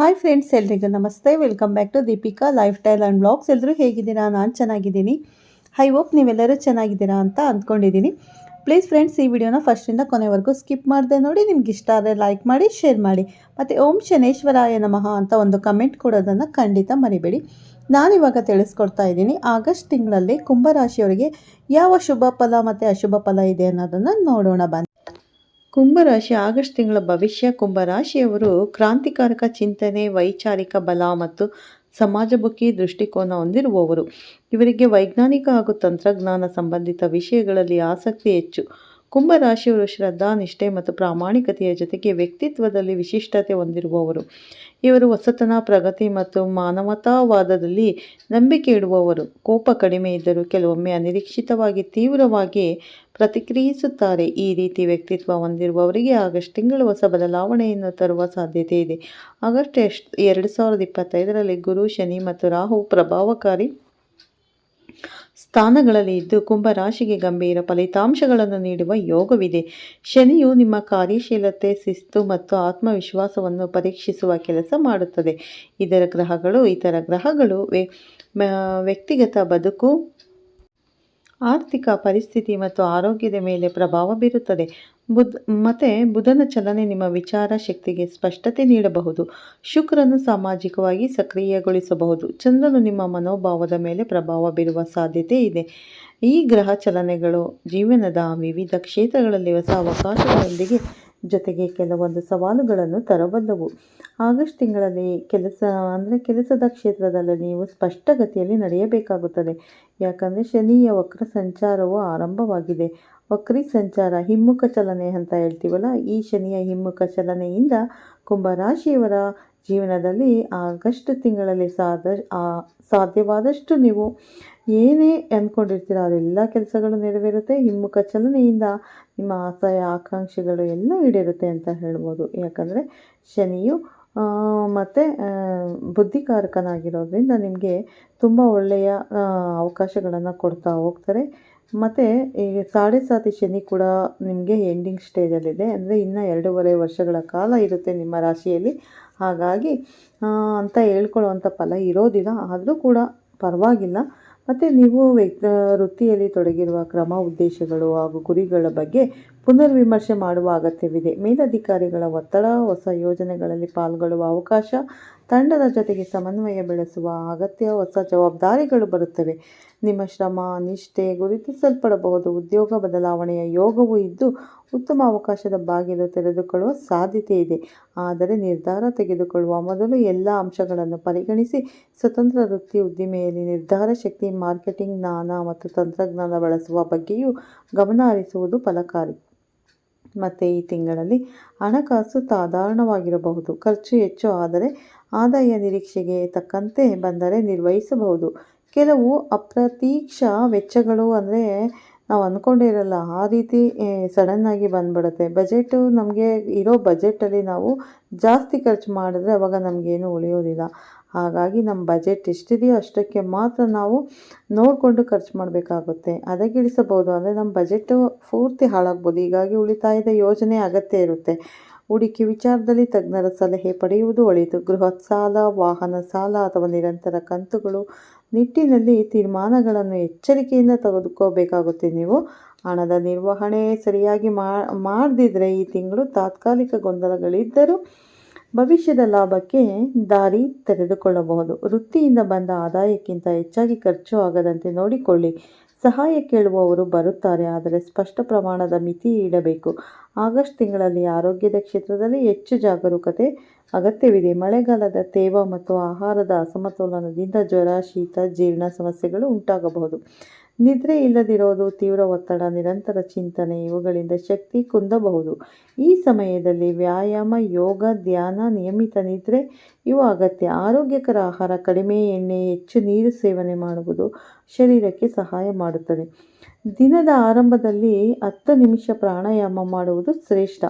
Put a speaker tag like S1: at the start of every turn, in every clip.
S1: Hi friends ಎಲ್ರಿಗೂ ನಮಸ್ತೆ. Welcome back to Deepika lifestyle and blogs ಎಲ್ಲರೂ ಹೇಗಿದ್ದೀರಾ? ನಾನು ಚೆನ್ನಾಗಿದ್ದೀನಿ. ಐ ಹೋಪ್ ನೀವೆಲ್ಲರೂ ಚೆನ್ನಾಗಿದ್ದೀರಾ ಅಂತ ಅಂದ್ಕೊಂಡಿದ್ದೀನಿ. ಪ್ಲೀಸ್ ಫ್ರೆಂಡ್ಸ್ ಈ ವಿಡಿಯೋನ ಫಸ್ಟಿಂದ ಕೊನೆವರೆಗೂ ಸ್ಕಿಪ್ ಮಾಡದೆ ನೋಡಿ. ನಿಮ್ಗೆ ಇಷ್ಟ ಆದರೆ ಲೈಕ್ ಮಾಡಿ ಶೇರ್ ಮಾಡಿ. ಮತ್ತು ಓಂ ಶನೇಶ್ವರಾಯ ನಮಃ ಅಂತ ಒಂದು ಕಮೆಂಟ್ ಕೊಡೋದನ್ನು ಖಂಡಿತ ಮರಿಬೇಡಿ. ನಾನಿವಾಗ ತಿಳಿಸ್ಕೊಡ್ತಾ ಇದ್ದೀನಿ. ಆಗಸ್ಟ್ ತಿಂಗಳಲ್ಲಿ ಕುಂಭರಾಶಿಯವರಿಗೆ ಯಾವ ಶುಭ ಫಲ ಮತ್ತು ಅಶುಭ ಫಲ ಇದೆ ಅನ್ನೋದನ್ನು ನೋಡೋಣ ಬನ್ನಿ. ಕುಂಭರಾಶಿ ಆಗಸ್ಟ್ ತಿಂಗಳ ಭವಿಷ್ಯ. ಕುಂಭರಾಶಿಯವರು ಕ್ರಾಂತಿಕಾರಕ ಚಿಂತನೆ, ವೈಚಾರಿಕ ಬಲ ಮತ್ತು ಸಮಾಜಮುಖಿ ದೃಷ್ಟಿಕೋನ ಹೊಂದಿರುವವರು. ಇವರಿಗೆ ವೈಜ್ಞಾನಿಕ ಹಾಗೂ ತಂತ್ರಜ್ಞಾನ ಸಂಬಂಧಿತ ವಿಷಯಗಳಲ್ಲಿ ಆಸಕ್ತಿ ಹೆಚ್ಚು. ಕುಂಭರಾಶಿಯವರು ಶ್ರದ್ಧಾ, ನಿಷ್ಠೆ ಮತ್ತು ಪ್ರಾಮಾಣಿಕತೆಯ ಜೊತೆಗೆ ವ್ಯಕ್ತಿತ್ವದಲ್ಲಿ ವಿಶಿಷ್ಟತೆ ಹೊಂದಿರುವವರು. ಇವರು ಹೊಸತನ, ಪ್ರಗತಿ ಮತ್ತು ಮಾನವತಾವಾದದಲ್ಲಿ ನಂಬಿಕೆ ಇಡುವವರು. ಕೋಪ ಕಡಿಮೆ ಇದ್ದರೂ ಕೆಲವೊಮ್ಮೆ ಅನಿರೀಕ್ಷಿತವಾಗಿ ತೀವ್ರವಾಗಿ ಪ್ರತಿಕ್ರಿಯಿಸುತ್ತಾರೆ. ಈ ರೀತಿ ವ್ಯಕ್ತಿತ್ವ ಹೊಂದಿರುವವರಿಗೆ ಆಗಸ್ಟ್ ತಿಂಗಳು ಹೊಸ ಬದಲಾವಣೆಯನ್ನು ತರುವ ಸಾಧ್ಯತೆ ಇದೆ. ಆಗಸ್ಟ್ ಎರಡು ಸಾವಿರದ ಇಪ್ಪತ್ತೈದರಲ್ಲಿ ಗುರು ಶನಿ ಮತ್ತು ರಾಹು ಪ್ರಭಾವಕಾರಿ ಸ್ಥಾನಗಳಲ್ಲಿ ಇದ್ದು ಕುಂಭರಾಶಿಗೆ ಗಂಭೀರ ಫಲಿತಾಂಶಗಳನ್ನು ನೀಡುವ ಯೋಗವಿದೆ. ಶನಿಯು ನಿಮ್ಮ ಕಾರ್ಯಶೀಲತೆ, ಶಿಸ್ತು ಮತ್ತು ಆತ್ಮವಿಶ್ವಾಸವನ್ನು ಪರೀಕ್ಷಿಸುವ ಕೆಲಸ ಮಾಡುತ್ತದೆ. ಇದರ ಗ್ರಹಗಳು, ಇತರ ಗ್ರಹಗಳು ವ್ಯಕ್ತಿಗತ ಬದುಕು ಆರ್ಥಿಕ ಪರಿಸ್ಥಿತಿ ಮತ್ತು ಆರೋಗ್ಯದ ಮೇಲೆ ಪ್ರಭಾವ ಬೀರುತ್ತದೆ. ಬುಧ್, ಮತ್ತು ಬುಧನ ಚಲನೆ ನಿಮ್ಮ ವಿಚಾರ ಶಕ್ತಿಗೆ ಸ್ಪಷ್ಟತೆ ನೀಡಬಹುದು. ಶುಕ್ರನು ಸಾಮಾಜಿಕವಾಗಿ ಸಕ್ರಿಯಗೊಳಿಸಬಹುದು. ಚಂದ್ರನು ನಿಮ್ಮ ಮನೋಭಾವದ ಮೇಲೆ ಪ್ರಭಾವ ಬೀರುವ ಸಾಧ್ಯತೆ ಇದೆ. ಈ ಗ್ರಹ ಚಲನೆಗಳು ಜೀವನದ ವಿವಿಧ ಕ್ಷೇತ್ರಗಳಲ್ಲಿ ಹೊಸ ಅವಕಾಶಗಳೊಂದಿಗೆ ಜೊತೆಗೆ ಕೆಲವೊಂದು ಸವಾಲುಗಳನ್ನು ತರಬಲ್ಲವು. ಆಗಸ್ಟ್ ತಿಂಗಳಲ್ಲಿ ಕೆಲಸ, ಅಂದರೆ ಕೆಲಸದ ಕ್ಷೇತ್ರದಲ್ಲಿ ನೀವು ಸ್ಪಷ್ಟಗತಿಯಲ್ಲಿ ನಡೆಯಬೇಕಾಗುತ್ತದೆ. ಯಾಕಂದರೆ ಶನಿಯ ವಕ್ರ ಸಂಚಾರವು ಆರಂಭವಾಗಿದೆ. ವಕ್ರಿ ಸಂಚಾರ ಹಿಮ್ಮುಖ ಚಲನೆ ಅಂತ ಹೇಳ್ತೀವಲ್ಲ, ಈ ಶನಿಯ ಹಿಮ್ಮುಖ ಚಲನೆಯಿಂದ ಕುಂಭರಾಶಿಯವರ ಜೀವನದಲ್ಲಿ ಆಗಸ್ಟ್ ತಿಂಗಳಲ್ಲಿ ಸಾಧ ಸಾಧ್ಯವಾದಷ್ಟು ನೀವು ಏನೇ ಅಂದ್ಕೊಂಡಿರ್ತೀರ ಅದೆಲ್ಲ ಕೆಲಸಗಳು ನೆರವೇರುತ್ತೆ. ಹಿಮ್ಮುಖ ಚಲನೆಯಿಂದ ನಿಮ್ಮ ಆಸಯ, ಆಕಾಂಕ್ಷೆಗಳು ಎಲ್ಲ ಈಡೇರುತ್ತೆ ಅಂತ ಹೇಳ್ಬೋದು. ಯಾಕಂದರೆ ಶನಿಯು ಮತ್ತು ಬುದ್ಧಿಕಾರಕನಾಗಿರೋದ್ರಿಂದ ನಿಮಗೆ ತುಂಬ ಒಳ್ಳೆಯ ಅವಕಾಶಗಳನ್ನು ಕೊಡ್ತಾ ಹೋಗ್ತಾರೆ. ಮತ್ತು ಈಗ ಸಾಡೆ ಸಾತಿ ಶನಿ ಕೂಡ ನಿಮಗೆ ಎಂಡಿಂಗ್ ಸ್ಟೇಜಲ್ಲಿದೆ ಅಂದರೆ ಇನ್ನೂ ಎರಡೂವರೆ ವರ್ಷಗಳ ಕಾಲ ಇರುತ್ತೆ ನಿಮ್ಮ ರಾಶಿಯಲ್ಲಿ. ಹಾಗಾಗಿ ಅಂತ ಹೇಳ್ಕೊಳ್ಳೋವಂಥ ಫಲ ಇರೋದಿಲ್ಲ. ಆದರೂ ಕೂಡ ಪರವಾಗಿಲ್ಲ. ಮತ್ತು ನೀವು ವ್ಯಕ್ತ, ವೃತ್ತಿಯಲ್ಲಿ ತೊಡಗಿರುವ ಕ್ರಮ ಉದ್ದೇಶಗಳು ಹಾಗೂ ಗುರಿಗಳ ಬಗ್ಗೆ ಪುನರ್ವಿಮರ್ಶೆ ಮಾಡುವ ಅಗತ್ಯವಿದೆ. ಮೇಲಧಿಕಾರಿಗಳ ಒತ್ತಡ, ಹೊಸ ಯೋಜನೆಗಳಲ್ಲಿ ಪಾಲ್ಗೊಳ್ಳುವ ಅವಕಾಶ, ತಂಡದ ಜೊತೆಗೆ ಸಮನ್ವಯ ಬೆಳೆಸುವ ಅಗತ್ಯ, ಹೊಸ ಜವಾಬ್ದಾರಿಗಳು ಬರುತ್ತವೆ. ನಿಮ್ಮ ಶ್ರಮ, ನಿಷ್ಠೆ ಗುರುತಿಸಲ್ಪಡಬಹುದು. ಉದ್ಯೋಗ ಬದಲಾವಣೆಯ ಯೋಗವೂ ಇದ್ದು ಉತ್ತಮ ಅವಕಾಶದ ಬಾಗಿಲು ತೆರೆದುಕೊಳ್ಳುವ ಸಾಧ್ಯತೆ ಇದೆ. ಆದರೆ ನಿರ್ಧಾರ ತೆಗೆದುಕೊಳ್ಳುವ ಮೊದಲು ಎಲ್ಲ ಅಂಶಗಳನ್ನು ಪರಿಗಣಿಸಿ ಸ್ವತಂತ್ರ ವೃತ್ತಿ ಉದ್ದಿಮೆಯಲ್ಲಿ ನಿರ್ಧಾರ, ಶಕ್ತಿ, ಮಾರ್ಕೆಟಿಂಗ್, ಜ್ಞಾನ ಮತ್ತು ತಂತ್ರಜ್ಞಾನ ಬಳಸುವ ಬಗ್ಗೆಯೂ ಗಮನ ಹರಿಸುವುದು ಫಲಕಾರಿ. ಮತ್ತು ಈ ತಿಂಗಳಲ್ಲಿ ಹಣಕಾಸು ಸಾಧಾರಣವಾಗಿರಬಹುದು. ಖರ್ಚು ಹೆಚ್ಚು ಆದರೆ ಆದಾಯ ನಿರೀಕ್ಷೆಗೆ ತಕ್ಕಂತೆ ಬಂದರೆ ನಿರ್ವಹಿಸಬಹುದು. ಕೆಲವು ಅಪ್ರತೀಕ್ಷ ವೆಚ್ಚಗಳು ಅಂದರೆ ನಾವು ಅಂದ್ಕೊಂಡಿರಲ್ಲ ಆ ರೀತಿ ಸಡನ್ನಾಗಿ ಬಂದ್ಬಿಡುತ್ತೆ. ಬಜೆಟು ನಮಗೆ ಇರೋ ಬಜೆಟಲ್ಲಿ ನಾವು ಜಾಸ್ತಿ ಖರ್ಚು ಮಾಡಿದ್ರೆ ಅವಾಗ ನಮಗೇನು ಉಳಿಯೋದಿಲ್ಲ. ಹಾಗಾಗಿ ನಮ್ಮ ಬಜೆಟ್ ಎಷ್ಟಿದೆಯೋ ಅಷ್ಟಕ್ಕೆ ಮಾತ್ರ ನಾವು ನೋಡಿಕೊಂಡು ಖರ್ಚು ಮಾಡಬೇಕಾಗುತ್ತೆ. ಅದಗಿಳಿಸಬಹುದು ಅಂದರೆ ನಮ್ಮ ಬಜೆಟ್ಟು ಪೂರ್ತಿ ಹಾಳಾಗ್ಬೋದು. ಹೀಗಾಗಿ ಉಳಿತಾಯದ ಯೋಜನೆ ಅಗತ್ಯ ಇರುತ್ತೆ. ಹೂಡಿಕೆ ವಿಚಾರದಲ್ಲಿ ತಜ್ಞರ ಸಲಹೆ ಪಡೆಯುವುದು ಒಳಿತು. ಗೃಹ ಸಾಲ, ವಾಹನ ಸಾಲ ಅಥವಾ ನಿರಂತರ ಕಂತುಗಳು ನಿಟ್ಟಿನಲ್ಲಿ ತೀರ್ಮಾನಗಳನ್ನು ಎಚ್ಚರಿಕೆಯಿಂದ ತೆಗೆದುಕೋಬೇಕಾಗುತ್ತೆ ನೀವು ಹಣದ ನಿರ್ವಹಣೆ ಸರಿಯಾಗಿ ಮಾಡದಿದ್ದರೆ ಈ ತಿಂಗಳು ತಾತ್ಕಾಲಿಕ ಗೊಂದಲಗಳಿದ್ದರೂ ಭವಿಷ್ಯದ ಲಾಭಕ್ಕೆ ದಾರಿ ತೆರೆದುಕೊಳ್ಳಬಹುದು. ವೃತ್ತಿಯಿಂದ ಬಂದ ಆದಾಯಕ್ಕಿಂತ ಹೆಚ್ಚಾಗಿ ಖರ್ಚು ಆಗದಂತೆ ನೋಡಿಕೊಳ್ಳಿ. ಸಹಾಯ ಕೇಳುವವರು ಬರುತ್ತಾರೆ, ಆದರೆ ಸ್ಪಷ್ಟ ಪ್ರಮಾಣದ ಮಿತಿ ಇಡಬೇಕು. ಆಗಸ್ಟ್ ತಿಂಗಳಲ್ಲಿ ಆರೋಗ್ಯದ ಕ್ಷೇತ್ರದಲ್ಲಿ ಹೆಚ್ಚು ಜಾಗರೂಕತೆ ಅಗತ್ಯವಿದೆ. ಮಳೆಗಾಲದ ತೇವ ಮತ್ತು ಆಹಾರದ ಅಸಮತೋಲನದಿಂದ ಜ್ವರ, ಶೀತ, ಜೀರ್ಣ ಸಮಸ್ಯೆಗಳು ಉಂಟಾಗಬಹುದು. ನಿದ್ರೆ ಇಲ್ಲದಿರೋದು, ತೀವ್ರ ಒತ್ತಡ, ನಿರಂತರ ಚಿಂತನೆ ಇವುಗಳಿಂದ ಶಕ್ತಿ ಕುಂದಬಹುದು. ಈ ಸಮಯದಲ್ಲಿ ವ್ಯಾಯಾಮ, ಯೋಗ, ಧ್ಯಾನ, ನಿಯಮಿತ ನಿದ್ರೆ ಇವು ಅಗತ್ಯ. ಆರೋಗ್ಯಕರ ಆಹಾರ, ಕಡಿಮೆ ಎಣ್ಣೆ, ಹೆಚ್ಚು ನೀರು ಸೇವನೆ ಮಾಡುವುದು ಶರೀರಕ್ಕೆ ಸಹಾಯ ಮಾಡುತ್ತದೆ. ದಿನದ ಆರಂಭದಲ್ಲಿ ಹತ್ತು ನಿಮಿಷ ಪ್ರಾಣಾಯಾಮ ಮಾಡುವುದು ಶ್ರೇಷ್ಠ.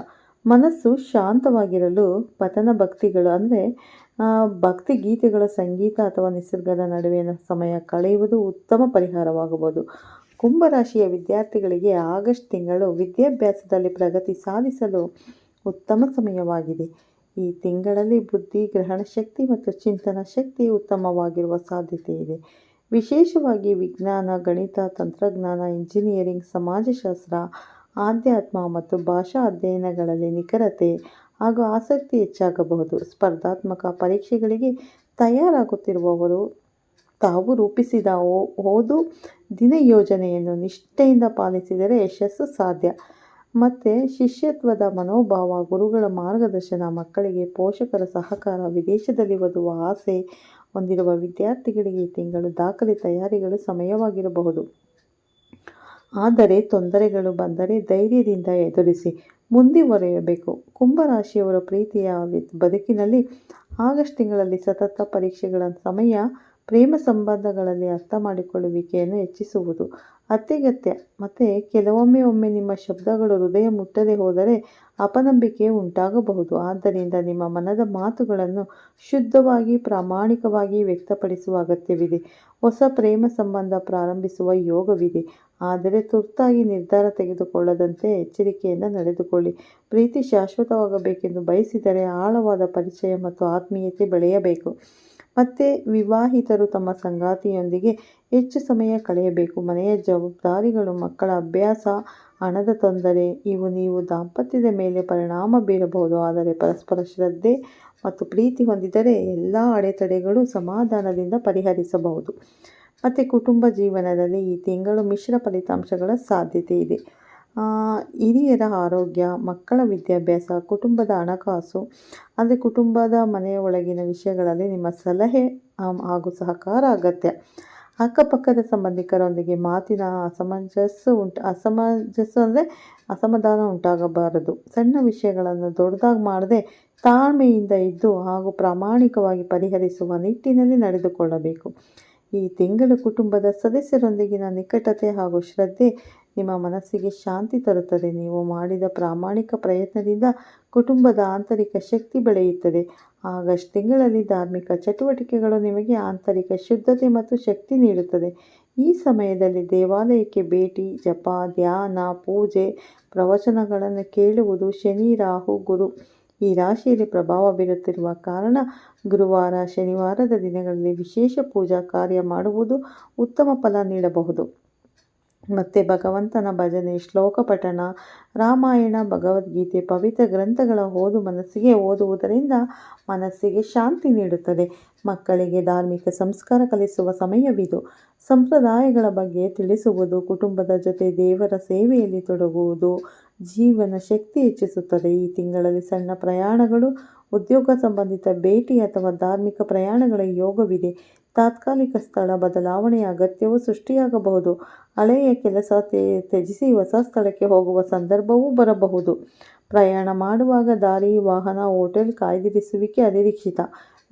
S1: ಮನಸ್ಸು ಶಾಂತವಾಗಿರಲು ಪತನ ಭಕ್ತಿಗಳು ಅಂದರೆ ಭಕ್ತಿ ಗೀತೆಗಳ ಸಂಗೀತ ಅಥವಾ ನಿಸರ್ಗದ ನಡುವಿನ ಸಮಯ ಕಳೆಯುವುದು ಉತ್ತಮ ಪರಿಹಾರವಾಗಬಹುದು. ಕುಂಭರಾಶಿಯ ವಿದ್ಯಾರ್ಥಿಗಳಿಗೆ ಆಗಸ್ಟ್ ತಿಂಗಳು ವಿದ್ಯಾಭ್ಯಾಸದಲ್ಲಿ ಪ್ರಗತಿ ಸಾಧಿಸಲು ಉತ್ತಮ ಸಮಯವಾಗಿದೆ. ಈ ತಿಂಗಳಲ್ಲಿ ಬುದ್ಧಿ, ಗ್ರಹಣ ಶಕ್ತಿ ಮತ್ತು ಚಿಂತನ ಶಕ್ತಿ ಉತ್ತಮವಾಗಿರುವ ಸಾಧ್ಯತೆ ಇದೆ. ವಿಶೇಷವಾಗಿ ವಿಜ್ಞಾನ, ಗಣಿತ, ತಂತ್ರಜ್ಞಾನ, ಇಂಜಿನಿಯರಿಂಗ್, ಸಮಾಜಶಾಸ್ತ್ರ ಆಧ್ಯಾತ್ಮ ಮತ್ತು ಭಾಷಾ ಅಧ್ಯಯನಗಳಲ್ಲಿ ನಿಖರತೆ ಹಾಗೂ ಆಸಕ್ತಿ ಹೆಚ್ಚಾಗಬಹುದು. ಸ್ಪರ್ಧಾತ್ಮಕ ಪರೀಕ್ಷೆಗಳಿಗೆ ತಯಾರಾಗುತ್ತಿರುವವರು ತಾವು ರೂಪಿಸಿದ ಓದು ದಿನ ಯೋಜನೆಯನ್ನು ನಿಷ್ಠೆಯಿಂದ ಪಾಲಿಸಿದರೆ ಯಶಸ್ಸು ಸಾಧ್ಯ. ಮತ್ತು ಶಿಷ್ಯತ್ವದ ಮನೋಭಾವ, ಗುರುಗಳ ಮಾರ್ಗದರ್ಶನ, ಮಕ್ಕಳಿಗೆ ಪೋಷಕರ ಸಹಕಾರ, ವಿದೇಶದಲ್ಲಿ ಓದುವ ಆಸೆ ಹೊಂದಿರುವ ವಿದ್ಯಾರ್ಥಿಗಳಿಗೆ ತಿಂಗಳು ದಾಖಲೆ ತಯಾರಿಗಳು ಸಮಯವಾಗಿರಬಹುದು. ಆದರೆ ತೊಂದರೆಗಳು ಬಂದರೆ ಧೈರ್ಯದಿಂದ ಎದುರಿಸಿ ಮುಂದುವರೆಯಬೇಕು ಕುಂಭರಾಶಿಯವರ ಪ್ರೀತಿಯ ಬದುಕಿನಲ್ಲಿ ಆಗಸ್ಟ್ ತಿಂಗಳಲ್ಲಿ ಸತತ ಪರೀಕ್ಷೆಗಳ ಸಮಯ ಪ್ರೇಮ ಸಂಬಂಧಗಳಲ್ಲಿ ಅರ್ಥ ಮಾಡಿಕೊಳ್ಳುವಿಕೆಯನ್ನು ಹೆಚ್ಚಿಸುವುದು ಅತ್ಯಗತ್ಯ. ಮತ್ತು ಕೆಲವೊಮ್ಮೆ ಒಮ್ಮೆ ನಿಮ್ಮ ಶಬ್ದಗಳು ಹೃದಯ ಮುಟ್ಟದೆ ಹೋದರೆ ಅಪನಂಬಿಕೆ ಉಂಟಾಗಬಹುದು. ಆದ್ದರಿಂದ ನಿಮ್ಮ ಮನದ ಮಾತುಗಳನ್ನು ಶುದ್ಧವಾಗಿ, ಪ್ರಾಮಾಣಿಕವಾಗಿ ವ್ಯಕ್ತಪಡಿಸುವ ಅಗತ್ಯವಿದೆ. ಹೊಸ ಪ್ರೇಮ ಸಂಬಂಧ ಪ್ರಾರಂಭಿಸುವ ಯೋಗವಿದೆ. ಆದರೆ ತುರ್ತಾಗಿ ನಿರ್ಧಾರ ತೆಗೆದುಕೊಳ್ಳದಂತೆ ಎಚ್ಚರಿಕೆಯಿಂದ ನಡೆದುಕೊಳ್ಳಿ. ಪ್ರೀತಿ ಶಾಶ್ವತವಾಗಬೇಕೆಂದು ಬಯಸಿದರೆ ಆಳವಾದ ಪರಿಚಯ ಮತ್ತು ಆತ್ಮೀಯತೆ ಬೆಳೆಯಬೇಕು. ಮತ್ತೆ ವಿವಾಹಿತರು ತಮ್ಮ ಸಂಗಾತಿಯೊಂದಿಗೆ ಹೆಚ್ಚು ಸಮಯ ಕಳೆಯಬೇಕು. ಮನೆಯ ಜವಾಬ್ದಾರಿಗಳು, ಮಕ್ಕಳ ಅಭ್ಯಾಸ, ಹಣದ ತೊಂದರೆ, ಇವು ನೀವು ದಾಂಪತ್ಯದ ಮೇಲೆ ಪರಿಣಾಮ ಬೀರಬಹುದು. ಆದರೆ ಪರಸ್ಪರ ಶ್ರದ್ಧೆ ಮತ್ತು ಪ್ರೀತಿ ಹೊಂದಿದರೆ ಎಲ್ಲ ಅಡೆತಡೆಗಳು ಸಮಾಧಾನದಿಂದ ಪರಿಹರಿಸಬಹುದು. ಮತ್ತು ಕುಟುಂಬ ಜೀವನದಲ್ಲಿ ಈ ತಿಂಗಳು ಮಿಶ್ರ ಫಲಿತಾಂಶಗಳ ಸಾಧ್ಯತೆ ಇದೆ. ಹಿರಿಯರ ಆರೋಗ್ಯ, ಮಕ್ಕಳ ವಿದ್ಯಾಭ್ಯಾಸ, ಕುಟುಂಬದ ಹಣಕಾಸು, ಅಂದರೆ ಕುಟುಂಬದ ಮನೆಯ ಒಳಗಿನ ವಿಷಯಗಳಲ್ಲಿ ನಿಮ್ಮ ಸಲಹೆ ಹಾಗೂ ಸಹಕಾರ ಅಗತ್ಯ. ಅಕ್ಕಪಕ್ಕದ ಸಂಬಂಧಿಕರೊಂದಿಗೆ ಮಾತಿನ ಅಸಮಂಜಸ ಉಂಟು ಅಸಮಂಜಸ ಅಂದರೆ ಅಸಮಾಧಾನ ಉಂಟಾಗಬಾರದು. ಸಣ್ಣ ವಿಷಯಗಳನ್ನು ದೊಡ್ಡದಾಗಿ ಮಾಡದೆ ತಾಳ್ಮೆಯಿಂದ ಇದ್ದು ಹಾಗೂ ಪ್ರಾಮಾಣಿಕವಾಗಿ ಪರಿಹರಿಸುವ ನಿಟ್ಟಿನಲ್ಲಿ ನಡೆದುಕೊಳ್ಳಬೇಕು. ಈ ತಿಂಗಳು ಕುಟುಂಬದ ಸದಸ್ಯರೊಂದಿಗಿನ ನಿಕಟತೆ ಹಾಗೂ ಶ್ರದ್ಧೆ ನಿಮ್ಮ ಮನಸ್ಸಿಗೆ ಶಾಂತಿ ತರುತ್ತದೆ. ನೀವು ಮಾಡಿದ ಪ್ರಾಮಾಣಿಕ ಪ್ರಯತ್ನದಿಂದ ಕುಟುಂಬದ ಆಂತರಿಕ ಶಕ್ತಿ ಬೆಳೆಯುತ್ತದೆ. ಆಗಸ್ಟ್ ತಿಂಗಳಲ್ಲಿ ಧಾರ್ಮಿಕ ಚಟುವಟಿಕೆಗಳು ನಿಮಗೆ ಆಂತರಿಕ ಶುದ್ಧತೆ ಮತ್ತು ಶಕ್ತಿ ನೀಡುತ್ತದೆ. ಈ ಸಮಯದಲ್ಲಿ ದೇವಾಲಯಕ್ಕೆ ಭೇಟಿ, ಜಪ, ಧ್ಯಾನ, ಪೂಜೆ, ಪ್ರವಚನಗಳನ್ನು ಕೇಳುವುದು ಶನಿ, ರಾಹು, ಗುರು. ಈ ರಾಶಿಯಲ್ಲಿ ಪ್ರಭಾವ ಬೀರುತ್ತಿರುವ ಕಾರಣ ಗುರುವಾರ, ಶನಿವಾರದ ದಿನಗಳಲ್ಲಿ ವಿಶೇಷ ಪೂಜಾ ಕಾರ್ಯ ಮಾಡುವುದು ಉತ್ತಮ ಫಲ ನೀಡಬಹುದು. ಮತ್ತು ಭಗವಂತನ ಭಜನೆ, ಶ್ಲೋಕ ಪಠಣ, ರಾಮಾಯಣ, ಭಗವದ್ಗೀತೆ, ಪವಿತ್ರ ಗ್ರಂಥಗಳ ಓದು ಮನಸ್ಸಿಗೆ ಓದುವುದರಿಂದ ಮನಸ್ಸಿಗೆ ಶಾಂತಿ ನೀಡುತ್ತದೆ. ಮಕ್ಕಳಿಗೆ ಧಾರ್ಮಿಕ ಸಂಸ್ಕಾರ ಕಲಿಸುವ ಸಮಯವಿದು. ಸಂಪ್ರದಾಯಗಳ ಬಗ್ಗೆ ತಿಳಿಸುವುದು ಕುಟುಂಬದ ಜೊತೆ ದೇವರ ಸೇವೆಯಲ್ಲಿ ತೊಡಗುವುದು ಜೀವನ ಶಕ್ತಿ ಹೆಚ್ಚಿಸುತ್ತದೆ. ಈ ತಿಂಗಳಲ್ಲಿ ಸಣ್ಣ ಪ್ರಯಾಣಗಳು, ಉದ್ಯೋಗ ಸಂಬಂಧಿತ ಭೇಟಿ ಅಥವಾ ಧಾರ್ಮಿಕ ಪ್ರಯಾಣಗಳ ಯೋಗವಿದೆ. ತಾತ್ಕಾಲಿಕ ಸ್ಥಳ ಬದಲಾವಣೆಯ ಅಗತ್ಯವು ಸೃಷ್ಟಿಯಾಗಬಹುದು. ಹಳೆಯ ಕೆಲಸ ತ್ಯ- ತ್ಯಜಿಸಿ ಹೊಸ ಸ್ಥಳಕ್ಕೆ ಹೋಗುವ ಸಂದರ್ಭವೂ ಬರಬಹುದು. ಪ್ರಯಾಣ ಮಾಡುವಾಗ ದಾರಿ, ವಾಹನ, ಹೋಟೆಲ್ ಕಾಯ್ದಿರಿಸುವಿಕೆ ಅನಿರೀಕ್ಷಿತ.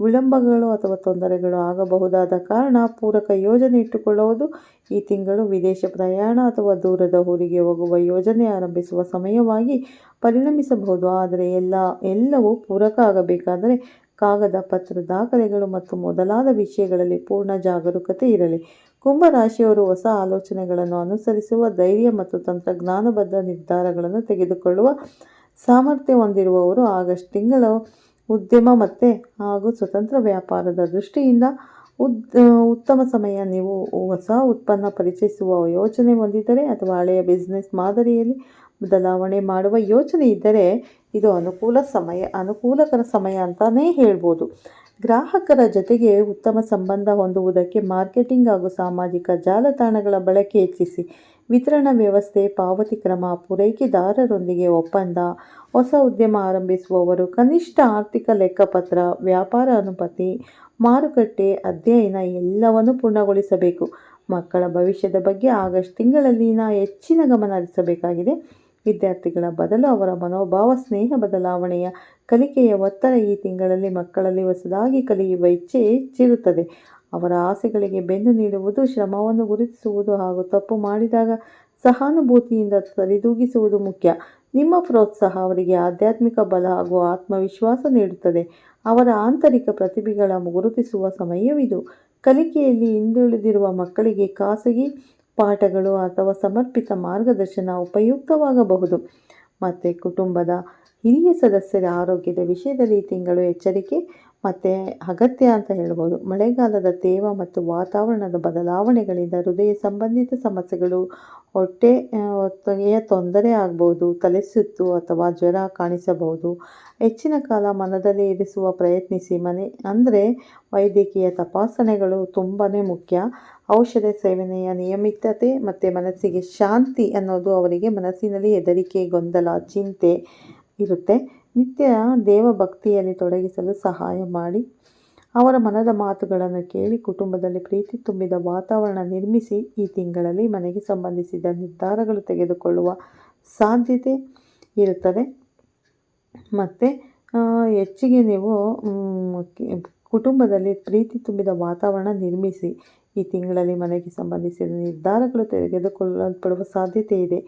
S1: ವಿಳಂಬಗಳು ಅಥವಾ ತೊಂದರೆಗಳು ಆಗಬಹುದಾದ ಕಾರಣ ಪೂರಕ ಯೋಜನೆ ಇಟ್ಟುಕೊಳ್ಳುವುದು ಈ ತಿಂಗಳು ವಿದೇಶ ಪ್ರಯಾಣ ಅಥವಾ ದೂರದ ಊರಿಗೆ ಹೋಗುವ ಯೋಜನೆ ಆರಂಭಿಸುವ ಸಮಯವಾಗಿ ಪರಿಣಮಿಸಬಹುದು. ಆದರೆ ಎಲ್ಲ, ಎಲ್ಲವೂ ಪೂರಕ ಆಗಬೇಕಾದರೆ ಕಾಗದ ಪತ್ರ ದಾಖಲೆಗಳು ಮತ್ತು ಮೊದಲಾದ ವಿಷಯಗಳಲ್ಲಿ ಪೂರ್ಣ ಜಾಗರೂಕತೆ ಇರಲಿ. ಕುಂಭರಾಶಿಯವರು ಹೊಸ ಆಲೋಚನೆಗಳನ್ನು ಅನುಸರಿಸುವ ಧೈರ್ಯ ಮತ್ತು ತಂತ್ರಜ್ಞಾನಬದ್ಧ ನಿರ್ಧಾರಗಳನ್ನು ತೆಗೆದುಕೊಳ್ಳುವ ಸಾಮರ್ಥ್ಯ ಹೊಂದಿರುವವರು ಆಗಸ್ಟ್ ತಿಂಗಳು ಉದ್ಯಮ ಮತ್ತು ಹಾಗೂ ಸ್ವತಂತ್ರ ವ್ಯಾಪಾರದ ದೃಷ್ಟಿಯಿಂದ ಉದ್ ಉತ್ತಮ ಸಮಯ. ನೀವು ಹೊಸ ಉತ್ಪನ್ನ ಪರಿಚಯಿಸುವ ಯೋಚನೆ ಹೊಂದಿದ್ದರೆ ಅಥವಾ ಹಳೆಯ ಬಿಸ್ನೆಸ್ ಮಾದರಿಯಲ್ಲಿ ಬದಲಾವಣೆ ಮಾಡುವ ಯೋಚನೆ ಇದ್ದರೆ ಇದು ಅನುಕೂಲ ಸಮಯ, ಅನುಕೂಲಕರ ಸಮಯ ಅಂತಲೇ ಹೇಳ್ಬೋದು. ಗ್ರಾಹಕರ ಜೊತೆಗೆ ಉತ್ತಮ ಸಂಬಂಧ ಹೊಂದುವುದಕ್ಕೆ ಮಾರ್ಕೆಟಿಂಗ್ ಹಾಗೂ ಸಾಮಾಜಿಕ ಜಾಲತಾಣಗಳ ಬಳಕೆ ಹೆಚ್ಚಿಸಿ, ವಿತರಣಾ ವ್ಯವಸ್ಥೆ, ಪಾವತಿ ಕ್ರಮ, ಪೂರೈಕೆದಾರರೊಂದಿಗೆ ಒಪ್ಪಂದ, ಹೊಸ ಉದ್ಯಮ ಆರಂಭಿಸುವವರು, ಕನಿಷ್ಠ ಆರ್ಥಿಕ ಲೆಕ್ಕಪತ್ರ, ವ್ಯಾಪಾರ ಅನುಪತಿ, ಮಾರುಕಟ್ಟೆ, ಅಧ್ಯಯನ ಎಲ್ಲವನ್ನು ಪೂರ್ಣಗೊಳಿಸಬೇಕು. ಮಕ್ಕಳ ಭವಿಷ್ಯದ ಬಗ್ಗೆ ಆಗಸ್ಟ್ ತಿಂಗಳಲ್ಲಿನ ಹೆಚ್ಚಿನ ಗಮನ ಹರಿಸಬೇಕಾಗಿದೆ. ವಿದ್ಯಾರ್ಥಿಗಳ ಬದಲು ಅವರ ಮನೋಭಾವ, ಸ್ನೇಹ ಬದಲಾವಣೆಯ ಕಲಿಕೆಯ ಒತ್ತಡ ಈ ತಿಂಗಳಲ್ಲಿ ಮಕ್ಕಳಲ್ಲಿ ಹೊಸದಾಗಿ ಕಲಿಯುವ ಇಚ್ಛೆ ಹೆಚ್ಚಿರುತ್ತದೆ. ಅವರ ಆಸೆಗಳಿಗೆ ಬೆನ್ನು ನೀಡುವುದು, ಶ್ರಮವನ್ನು ಗುರುತಿಸುವುದು ಹಾಗೂ ತಪ್ಪು ಮಾಡಿದಾಗ ಸಹಾನುಭೂತಿಯಿಂದ ಸರಿದೂಗಿಸುವುದು ಮುಖ್ಯ. ನಿಮ್ಮ ಪ್ರೋತ್ಸಾಹ ಅವರಿಗೆ ಆಧ್ಯಾತ್ಮಿಕ ಬಲ ಹಾಗೂ ಆತ್ಮವಿಶ್ವಾಸ ನೀಡುತ್ತದೆ. ಅವರ ಆಂತರಿಕ ಪ್ರತಿಭೆಗಳ ಗುರುತಿಸುವ ಸಮಯವಿದು. ಕಲಿಕೆಯಲ್ಲಿ ಹಿಂದುಳಿದಿರುವ ಮಕ್ಕಳಿಗೆ ಖಾಸಗಿ ಪಾಠಗಳು ಅಥವಾ ಸಮರ್ಪಿತ ಮಾರ್ಗದರ್ಶನ ಉಪಯುಕ್ತವಾಗಬಹುದು. ಮತ್ತು ಕುಟುಂಬದ ಹಿರಿಯ ಸದಸ್ಯರ ಆರೋಗ್ಯದ ವಿಷಯದಲ್ಲಿ ತಿಂಗಳು ಎಚ್ಚರಿಕೆ ಮತ್ತು ಅಗತ್ಯ ಅಂತ ಹೇಳ್ಬೋದು. ಮಳೆಗಾಲದ ತೇವ ಮತ್ತು ವಾತಾವರಣದ ಬದಲಾವಣೆಗಳಿಂದ ಹೃದಯ ಸಂಬಂಧಿತ ಸಮಸ್ಯೆಗಳು ಹೊಟ್ಟೆ ಹೊಟ್ಟೆಯ ತೊಂದರೆ ಆಗ್ಬೋದು ತಲೆಸುತ್ತು ಅಥವಾ ಜ್ವರ ಕಾಣಿಸಬಹುದು. ಹೆಚ್ಚಿನ ಕಾಲ ಮನದಲ್ಲಿ ಇರಿಸುವ ಪ್ರಯತ್ನಿಸಿ. ಮನೆ, ಅಂದರೆ ವೈದ್ಯಕೀಯ ತಪಾಸಣೆಗಳು ತುಂಬಾ ಮುಖ್ಯ. ಔಷಧ ಸೇವನೆಯ ನಿಯಮಿತತೆ ಮತ್ತು ಮನಸ್ಸಿಗೆ ಶಾಂತಿ ಅನ್ನೋದು ಅವರಿಗೆ ಮನಸ್ಸಿನಲ್ಲಿ ಹೆದರಿಕೆ, ಗೊಂದಲ, ಚಿಂತೆ ಇರುತ್ತೆ. ನಿತ್ಯ ದೇವಭಕ್ತಿಯಲ್ಲಿ ತೊಡಗಿಸಲು ಸಹಾಯ ಮಾಡಿ ಅವರ ಮನದ ಮಾತುಗಳನ್ನು ಕೇಳಿ ಕುಟುಂಬದಲ್ಲಿ ಪ್ರೀತಿ ತುಂಬಿದ ವಾತಾವರಣ ನಿರ್ಮಿಸಿ ಈ ತಿಂಗಳಲ್ಲಿ ಮನೆಗೆ ಸಂಬಂಧಿಸಿದ ನಿರ್ಧಾರಗಳು ತೆಗೆದುಕೊಳ್ಳುವ ಸಾಧ್ಯತೆ ಇರುತ್ತದೆ. ಮತ್ತು ಹೆಚ್ಚಿಗೆ ನೀವು ಕುಟುಂಬದಲ್ಲಿ ಪ್ರೀತಿ ತುಂಬಿದ ವಾತಾವರಣ ನಿರ್ಮಿಸಿ ಈ ತಿಂಗಳಲ್ಲಿ ಮನೆಗೆ ಸಂಬಂಧಿಸಿದ ನಿರ್ಧಾರಗಳು ತೆಗೆದುಕೊಳ್ಳಲ್ಪಡುವ ಸಾಧ್ಯತೆ ಇದೆ.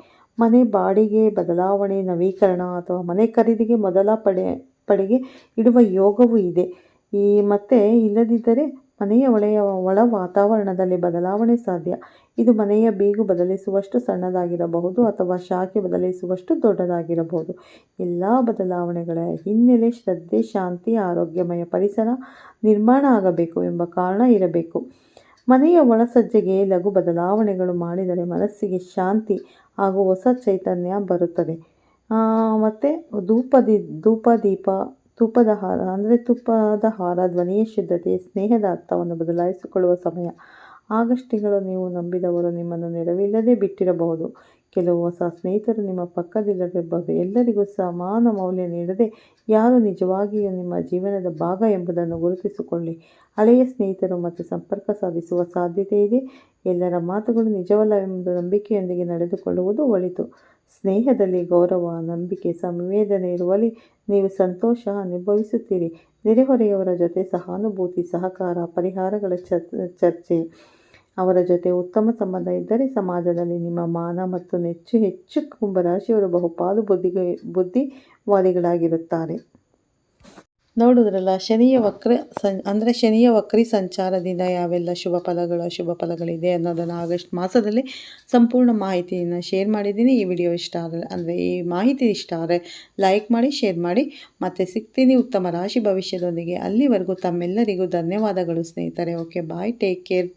S1: ಮನೆ ಬಾಡಿಗೆ ಬದಲಾವಣೆ, ನವೀಕರಣ ಅಥವಾ ಮನೆ ಖರೀದಿಗೆ ಮೊದಲ ಪಡೆ, ಪಡೆಗೆ ಇಡುವ ಯೋಗವೂ ಇದೆ. ಈ ಮತ್ತೆ ಇಲ್ಲದಿದ್ದರೆ ಮನೆಯ ಒಳೆಯ, ಒಳ ವಾತಾವರಣದಲ್ಲಿ ಬದಲಾವಣೆ ಸಾಧ್ಯ. ಇದು ಮನೆಯ ಬೀಗು ಬದಲಿಸುವಷ್ಟು ಸಣ್ಣದಾಗಿರಬಹುದು ಅಥವಾ ಶಾಖೆ ಬದಲಿಸುವಷ್ಟು ದೊಡ್ಡದಾಗಿರಬಹುದು. ಎಲ್ಲ ಬದಲಾವಣೆಗಳ ಹಿನ್ನೆಲೆ ಶ್ರದ್ಧೆ, ಶಾಂತಿ, ಆರೋಗ್ಯಮಯ ಪರಿಸರ ನಿರ್ಮಾಣ ಆಗಬೇಕು ಎಂಬ ಕಾರಣ ಇರಬೇಕು. ಮನೆಯ ಒಳಸಜ್ಜೆಗೆ ಲಘು ಬದಲಾವಣೆಗಳು ಮಾಡಿದರೆ ಮನಸ್ಸಿಗೆ ಶಾಂತಿ ಹಾಗೂ ಹೊಸ ಚೈತನ್ಯ ಬರುತ್ತದೆ. ಮತ್ತು ಧೂಪದಿ ಧೂಪ ದೀಪ ತುಪ್ಪದ ಹಾರ, ಅಂದರೆ ತುಪ್ಪದ ಹಾರ, ಧ್ವನಿಯ ಶುದ್ಧತೆ, ಸ್ನೇಹದ ಅರ್ಥವನ್ನು ಬದಲಾಯಿಸಿಕೊಳ್ಳುವ ಸಮಯ. ಆಗಸ್ಟ್ ನೀವು ನಂಬಿದವರು ನಿಮ್ಮನ್ನು ನೆರವಿಲ್ಲದೆ ಬಿಟ್ಟಿರಬಹುದು. ಕೆಲವು ಹೊಸ ಸ್ನೇಹಿತರು ನಿಮ್ಮ ಪಕ್ಕದಲ್ಲಿರಬಹುದು ಎಲ್ಲರಿಗೂ ಸಮಾನ ಮೌಲ್ಯ ನೀಡದೆ ಯಾರು ನಿಜವಾಗಿಯೂ ನಿಮ್ಮ ಜೀವನದ ಭಾಗ ಎಂಬುದನ್ನು ಗುರುತಿಸಿಕೊಳ್ಳಿ. ಹಳೆಯ ಸ್ನೇಹಿತರು ಮತ್ತು ಸಂಪರ್ಕ ಸಾಧಿಸುವ ಸಾಧ್ಯತೆ ಇದೆ. ಎಲ್ಲರ ಮಾತುಗಳು ನಿಜವಲ್ಲ ಎಂಬ ನಂಬಿಕೆಯೊಂದಿಗೆ ನಡೆದುಕೊಳ್ಳುವುದು ಒಳಿತು. ಸ್ನೇಹದಲ್ಲಿ ಗೌರವ, ನಂಬಿಕೆ, ಸಂವೇದನೆ ಇರುವಲ್ಲಿ ನೀವು ಸಂತೋಷ ಅನುಭವಿಸುತ್ತೀರಿ. ನೆರೆಹೊರೆಯವರ ಜೊತೆ ಸಹಾನುಭೂತಿ, ಸಹಕಾರ, ಪರಿಹಾರಗಳ ಚರ್ಚೆ. ಅವರ ಜೊತೆ ಉತ್ತಮ ಸಂಬಂಧ ಇದ್ದರೆ ಸಮಾಜದಲ್ಲಿ ನಿಮ್ಮ ಮಾನ ಮತ್ತು ನೆಚ್ಚು ಹೆಚ್ಚು ಕುಂಭರಾಶಿಯವರು ಬಹುಪಾಲು ಬುದ್ಧಿಗೆ ಬುದ್ಧಿವಾದಿಗಳಾಗಿರುತ್ತಾರೆ. ನೋಡಿದ್ರಲ್ಲ, ಶನಿಯ ವಕ್ರ ಸಂ, ಅಂದರೆ ಶನಿಯ ವಕ್ರಿ ಸಂಚಾರದಿಂದ ಯಾವೆಲ್ಲ ಶುಭ ಫಲಗಳು, ಅಶುಭ ಫಲಗಳಿದೆ ಅನ್ನೋದನ್ನು ಆಗಸ್ಟ್ ಮಾಸದಲ್ಲಿ ಸಂಪೂರ್ಣ ಮಾಹಿತಿಯನ್ನು ಶೇರ್ ಮಾಡಿದ್ದೀನಿ. ಈ ವಿಡಿಯೋ ಇಷ್ಟ ಆದರೆ, ಅಂದರೆ ಈ ಮಾಹಿತಿ ಇಷ್ಟ ಆದರೆ ಲೈಕ್ ಮಾಡಿ ಶೇರ್ ಮಾಡಿ. ಮತ್ತು ಸಿಗ್ತೀನಿ ಉತ್ತಮ ರಾಶಿ ಭವಿಷ್ಯದೊಂದಿಗೆ. ಅಲ್ಲಿವರೆಗೂ ತಮ್ಮೆಲ್ಲರಿಗೂ ಧನ್ಯವಾದಗಳು ಸ್ನೇಹಿತರೆ. Okay bye take care